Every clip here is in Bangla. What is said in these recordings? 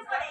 উপরে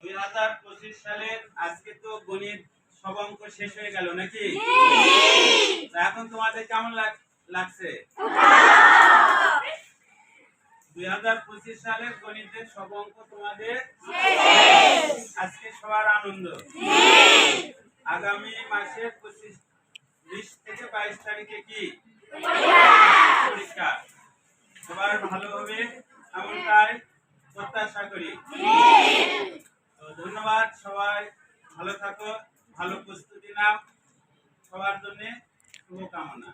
দুই হাজার পঁচিশ সালের আজকে তো গণিত সব অঙ্ক শেষ হয়ে গেল নাকি? এখন তোমাদের কেমন লাগ- লাগছে? দুই হাজার পঁচিশ সালের গণিতের সব অঙ্ক তোমাদের? আজকে সবার আনন্দ। আগামী মাসের পঁচিশ বিশ থেকে বাইশ তারিখে কি? পরীক্ষা সবার ভালো হবে এমনটাই প্রত্যাশা করি। ধন্যবাদ সবাই, ভালো থাকো, ভালো প্রস্তুতি নাও। সবার জন্য শুভকামনা।